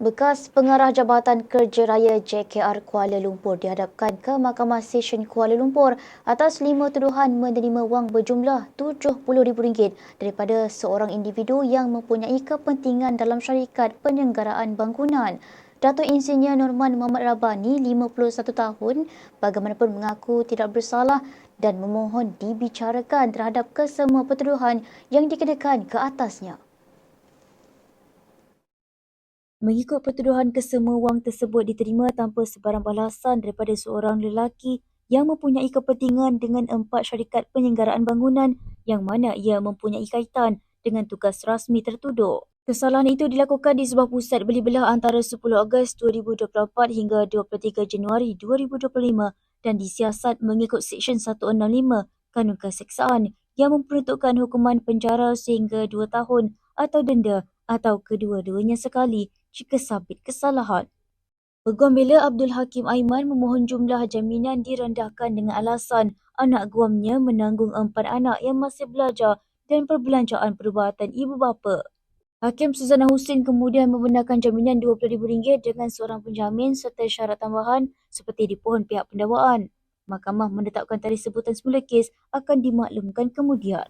Bekas pengarah Jabatan Kerja Raya JKR Kuala Lumpur dihadapkan ke Mahkamah Session Kuala Lumpur atas lima tuduhan menerima wang berjumlah RM70,000 daripada seorang individu yang mempunyai kepentingan dalam syarikat penyelenggaraan bangunan. Datuk Insinyur Norman Muhammad Rabani, 51 tahun, bagaimanapun mengaku tidak bersalah dan memohon dibicarakan terhadap kesemua pertuduhan yang dikenakan ke atasnya. Mengikut pertuduhan kesemua wang tersebut diterima tanpa sebarang balasan daripada seorang lelaki yang mempunyai kepentingan dengan empat syarikat penyelenggaraan bangunan yang mana ia mempunyai kaitan dengan tugas rasmi tertuduh. Kesalahan itu dilakukan di sebuah pusat beli belah antara 10 Ogos 2024 hingga 23 Januari 2025 dan disiasat mengikut Seksyen 165 Kanun Keseksaan yang memperuntukkan hukuman penjara sehingga 2 tahun atau denda atau kedua-duanya sekali jika sabit kesalahan. Peguam bela Abdul Hakim Aiman memohon jumlah jaminan direndahkan dengan alasan anak guamnya menanggung empat anak yang masih belajar dan perbelanjaan perubatan ibu bapa. Hakim Suzana Husin kemudian membenarkan jaminan RM20,000 dengan seorang penjamin serta syarat tambahan seperti dipohon pihak pendakwaan. Mahkamah menetapkan tarikh sebutan semula kes akan dimaklumkan kemudian.